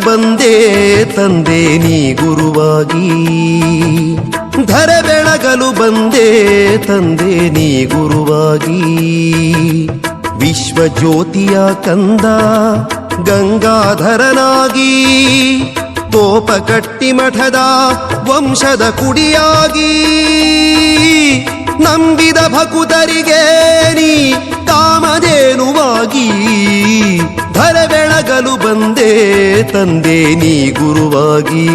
ತಂದೆ ನೀ ಗುರುವಾಗಿ. ಧರ ಬೆಳಗಲು ಬಂದೆ ತಂದೆ ನೀ ಗುರುವಾಗಿ. ವಿಶ್ವ ಜ್ಯೋತಿಯ ಕಂದ ಗಂಗಾಧರನಾಗಿ ಕೋಪ ಕಟ್ಟಿ ಮಠದ ವಂಶದ ಕುಡಿಯಾಗಿ. ನಂಬಿದ ಭಕುತರಿಗೆ ನೀ ಕಾಮಧೇನುವಾಗಿ ಧರ ಬೆಳಗಲು ಬಂದೆ ತಂದೆ ನೀ ಗುರುವಾಗಿ.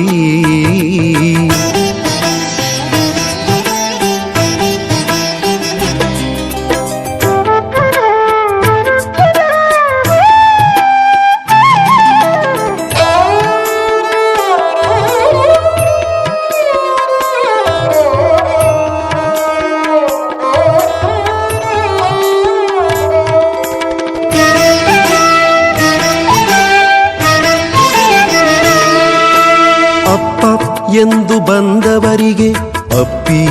ಎಂದು ಬಂದವರಿಗೆ ಅಪ್ಪಿ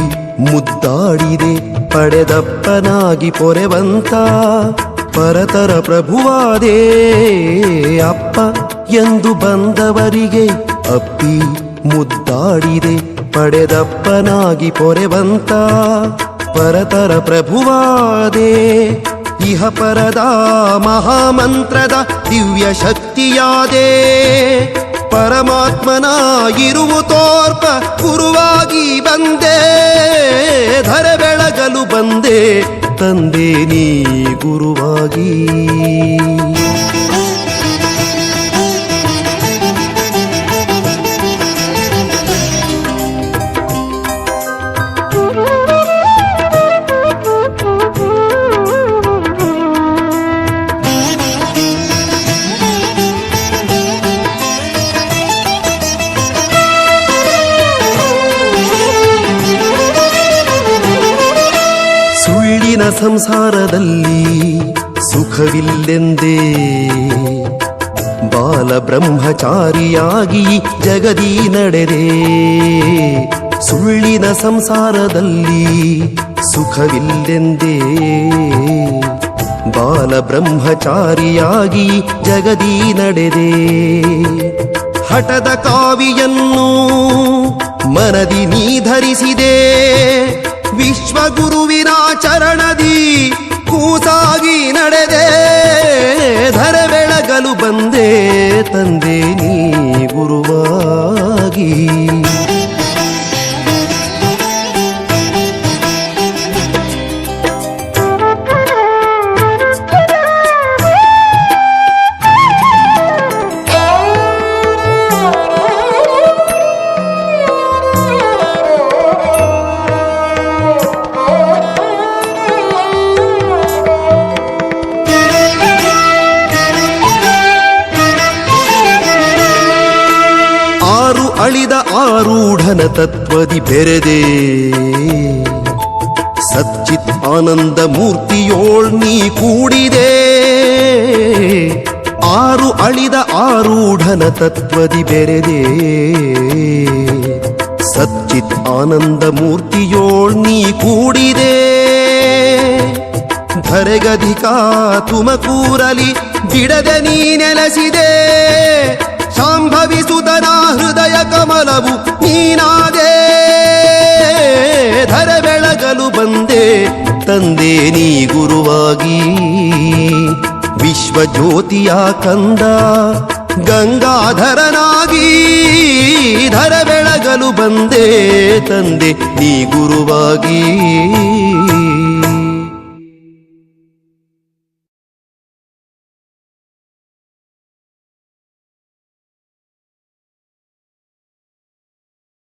ಮುದ್ದಾಡಿದೆ, ಪಡೆದಪ್ಪನಾಗಿ ಪೊರೆವಂತ ಪರತರ ಪ್ರಭುವಾದೇ ಅಪ್ಪ ಎಂದು ಬಂದವರಿಗೆ ಅಪ್ಪಿ ಮುದ್ದಾಡಿದೆ, ಪಡೆದಪ್ಪನಾಗಿ ಪೊರೆವಂತ ಪರತರ ಪ್ರಭುವಾದೇ. ಇಹ ಪರದ ಮಹಾಮಂತ್ರದ ದಿವ್ಯ ಶಕ್ತಿಯಾದೇ. ಪರಮಾತ್ಮನ ಇರುವು ತೋರ್ಪ ಗುರುವಾಗಿ ಬಂದೆ ಧರ ಬೆಳಗಲು ಬಂದೆ ತಂದೆ ನೀ ಗುರುವಾಗಿ. ಸಂಸಾರದಲ್ಲಿ ಸುಖವಿಲ್ಲೆಂದೇ. ಬಾಲ ಬ್ರಹ್ಮಚಾರಿಯಾಗಿ ಜಗದಿ ನಡೆದೆ. ಸುಳ್ಳಿನ ಸಂಸಾರದಲ್ಲಿ ಸುಖವಿಲ್ಲೆಂದೇ. ಬಾಲ ಬ್ರಹ್ಮಚಾರಿಯಾಗಿ ಜಗದಿ ನಡೆದೆ. ಹಠದ ಕಾವಿಯನ್ನು ಮನದಿ ನೀ ಧರಿಸಿದೆ ವಿಶ್ವಗುರುವಿನ ಚರಣದಿ ಕೂಸಾಗಿ ನಡೆದೆ ಆರು ಅಳಿದ ಆರೂಢನ ತತ್ವದಿ ಬೆರೆದೆ. ಸಚ್ಚಿತ್ ಆನಂದ ಮೂರ್ತಿಯೋಳ್ ನೀ ಕೂಡಿದೆ. ಆರು ಅಳಿದ ಆರೂಢನ ತತ್ವದಿ ಬೆರೆದೆ. ಸಚ್ಚಿತ್ ಆನಂದ ಮೂರ್ತಿಯೋಳ್ ನೀ ಕೂಡಿದೆ. ಧರೆಗಧಿಕ ತುಮಕೂರಲಿ ಬಿಡದೆ ನೀ ನೆಲೆಸಿದೆ. ಶಾಂಭವಿಸುತನ ಹೃದಯ ಕಮಲವು ನೀನಾದೆ. ಧರ ಬೆಳಗಲು ಬಂದೆ, ತಂದೆ ನೀ ಗುರುವಾಗಿ. ವಿಶ್ವ ಜ್ಯೋತಿಯ ಕಂದ, ಗಂಗಾಧರನಾಗಿ. ಧರ ಬೆಳಗಲು ಬಂದೆ, ತಂದೆ ನೀ ಗುರುವಾಗಿ.